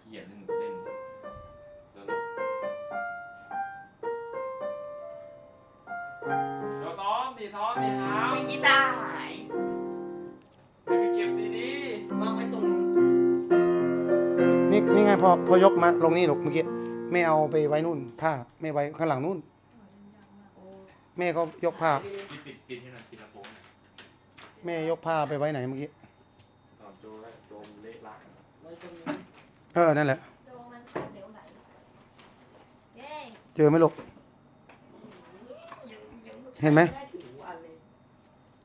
เขียจเล่นเล่นสรุปเราซ้อมดิซ้อมดิครับมีกีตาร์หายให้เก็บดีวางไว้ตรงนี่นี่ไงพอพอยกมาลงนี่หรอกเมื่อกี้ไม่เอาไปไว้นู่นผ้าไม่ไว้ข้างหลังนู่นแม่เขายกผ้าแม่ยกผ้าไปไว้ไหนเมื่อกี้โจ๊ะโจ๊ะเละระ เออ นั่นแหละโจมันขาดเหลวไหลเย้ เจอไหมลูก เห็นไหม ได้